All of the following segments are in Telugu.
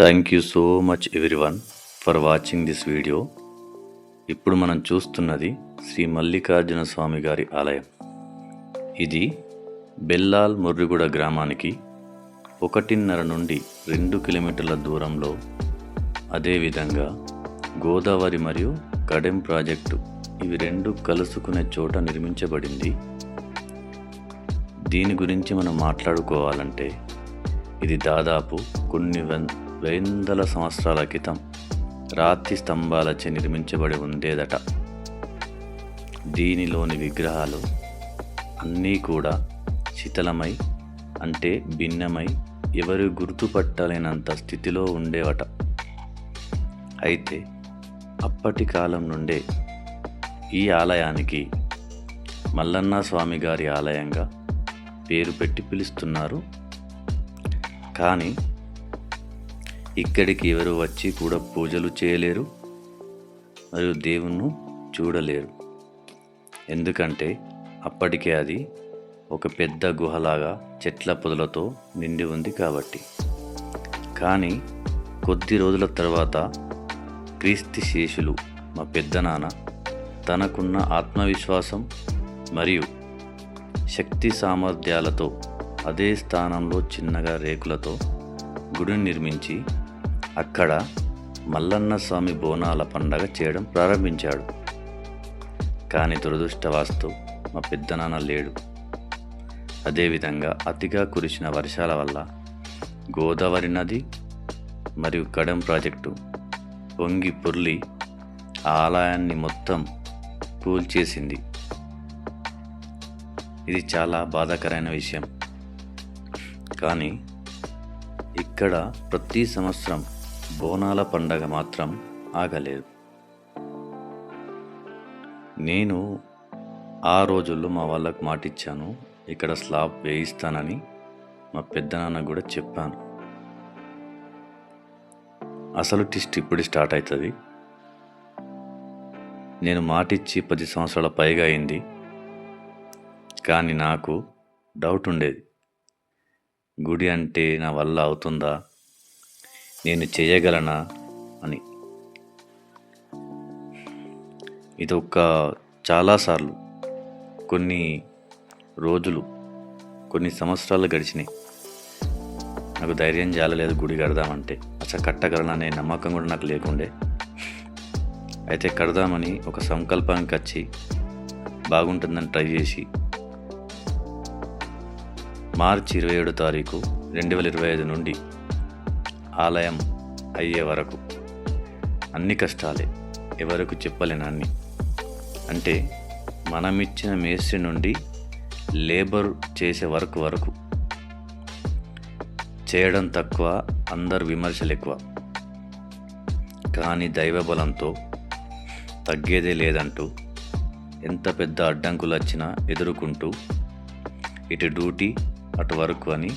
Thank you so much everyone for watching this video ఇప్పుడు మనం చూస్తున్నది శ్రీ మల్లికార్జున స్వామి గారి ఆలయం. ఇది బెల్లాల్ ముర్రిగూడ గ్రామానికి ఒకటిన్నర నుండి రెండు కిలోమీటర్ల దూరంలో అదేవిధంగా గోదావరి మరియు కడెం ప్రాజెక్టు ఇవి రెండు కలుసుకునే చోట నిర్మించబడింది. దీని గురించి మనం మాట్లాడుకోవాలంటే ఇది దాదాపు కొన్ని వేందల సంవత్సరాల క్రితం రాతి స్తంభాలచే నిర్మించబడి ఉండేదట. దీనిలోని విగ్రహాలు అన్నీ కూడా శిథిలమై అంటే భిన్నమై ఎవరు గుర్తుపట్టలేనంత స్థితిలో ఉండేవట. అయితే అప్పటి కాలం నుండే ఈ ఆలయానికి మల్లన్న స్వామి గారి ఆలయంగా పేరు పెట్టి పిలుస్తున్నారు. కానీ ఇక్కడికి ఎవరు వచ్చి కూడా పూజలు చేయలేరు మరియు దేవుణ్ణి చూడలేరు. ఎందుకంటే అప్పటికే అది ఒక పెద్ద గుహలాగా చెట్ల పొదలతో నిండి ఉంది కాబట్టి. కానీ కొద్ది రోజుల తర్వాత క్రీస్తు శేషులు మా పెద్దనాన్న తనకున్న ఆత్మవిశ్వాసం మరియు శక్తి సామర్థ్యాలతో అదే స్థానంలో చిన్నగా రేకులతో గుడిని నిర్మించి అక్కడ మల్లన్న స్వామి బోనాల పండగ చేయడం ప్రారంభించాడు. కానీ దురదృష్టవాస్తు మా పెద్దనాన్న లేడు. అదేవిధంగా అతిగా కురిసిన వర్షాల వల్ల గోదావరి నది మరియు కడెం ప్రాజెక్టు పొంగి పొర్లి ఆలయాన్ని మొత్తం కూల్చేసింది. ఇది చాలా బాధాకరమైన విషయం. కానీ ఇక్కడ ప్రతి సంవత్సరం బోనాల పండగ మాత్రం ఆగలేదు. నేను ఆ రోజుల్లో మా వాళ్ళకు మాటిచ్చాను ఇక్కడ స్లాబ్ వేయిస్తానని మా పెద్దనాన్న కూడా చెప్పాను. అసలు టిస్ట్ ఇప్పుడు స్టార్ట్ అవుతుంది నేను మాటిచ్చి పది సంవత్సరాల పైగా అయింది. కానీ నాకు డౌట్ ఉండేది. గుడి అంటే నా వల్ల అవుతుందా? నేను చేయగలనా అని. ఇది ఒక చాలాసార్లు కొన్ని రోజులు కొన్ని సంవత్సరాలు గడిచినాయి. నాకు ధైర్యం జాలలేదు గుడి కడదామంటే. అసలు కట్టగలననే నమ్మకం కూడా నాకు లేకుండే. అయితే కడదామని ఒక సంకల్పానికి వచ్చి బాగుంటుందని ట్రై చేసి మార్చి ఇరవై ఏడు తారీఖు రెండు వేల ఇరవై ఐదు నుండి ఆలయం అయ్యే వరకు. అన్ని కష్టాలే ఎవరికి చెప్పలేనన్ని అంటే మనమిచ్చిన మేస్త్రి నుండి లేబర్ చేసే వర్క్ వరకు. చేయడం తక్కువ అందరు విమర్శలు ఎక్కువ. కానీ దైవబలంతో తగ్గేదే లేదంటూ ఎంత పెద్ద అడ్డంకులు వచ్చినా ఎదుర్కొంటూ ఇటు డ్యూటీ అటు వరకు అని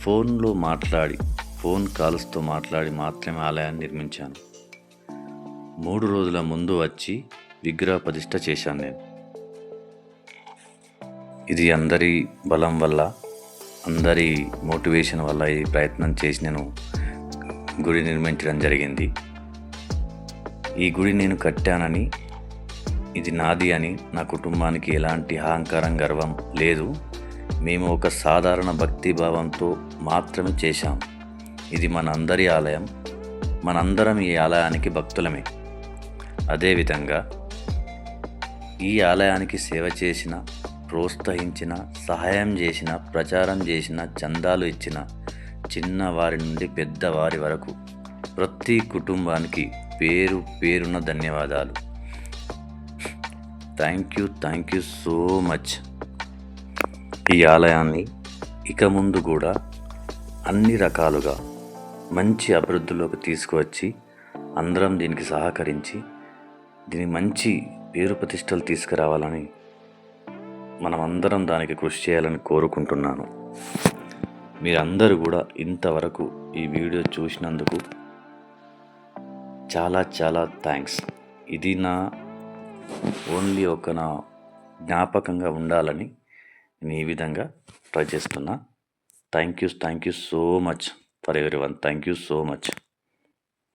ఫోన్లో మాట్లాడి ఫోన్ కాల్స్తో మాట్లాడి మాత్రమే ఆలయాన్ని నిర్మించాను. మూడు రోజుల ముందు వచ్చి విగ్రహ ప్రతిష్ట చేశాను నేను. ఇది అందరి బలం వల్ల అందరి మోటివేషన్ వల్ల ఈ ప్రయత్నం చేసి నేను గుడి నిర్మించడం జరిగింది. ఈ గుడి నేను కట్టానని ఇది నాది అని నా కుటుంబానికి ఎలాంటి అహంకారం గర్వం లేదు. మేము ఒక సాధారణ భక్తి భావంతో మాత్రమే చేశాం. ఇది మనందరి ఆలయం మనందరం ఈ ఆలయానికి భక్తులమే. అదేవిధంగా ఈ ఆలయానికి సేవ చేసిన ప్రోత్సహించిన సహాయం చేసిన ప్రచారం చేసిన చందాలు ఇచ్చిన చిన్నవారి నుండి పెద్దవారి వరకు ప్రతి కుటుంబానికి పేరు పేరున ధన్యవాదాలు. Thank you thank you so much. ఈ ఆలయాన్ని ఇక ముందు కూడా అన్ని రకాలుగా మంచి అభివృద్ధిలోకి తీసుకువచ్చి అందరం దీనికి సహకరించి దీని మంచి పేరు ప్రతిష్టలు తీసుకురావాలని మనమందరం దానికి కృషి చేయాలని కోరుకుంటున్నాను. మీరందరూ కూడా ఇంతవరకు ఈ వీడియో చూసినందుకు చాలా చాలా థ్యాంక్స్ ఇది నా ఓన్లీ ఒక నా జ్ఞాపకంగా ఉండాలని నేను ఈ విధంగా ట్రై చేస్తున్నా. Thank you thank you so much for everyone thank you so much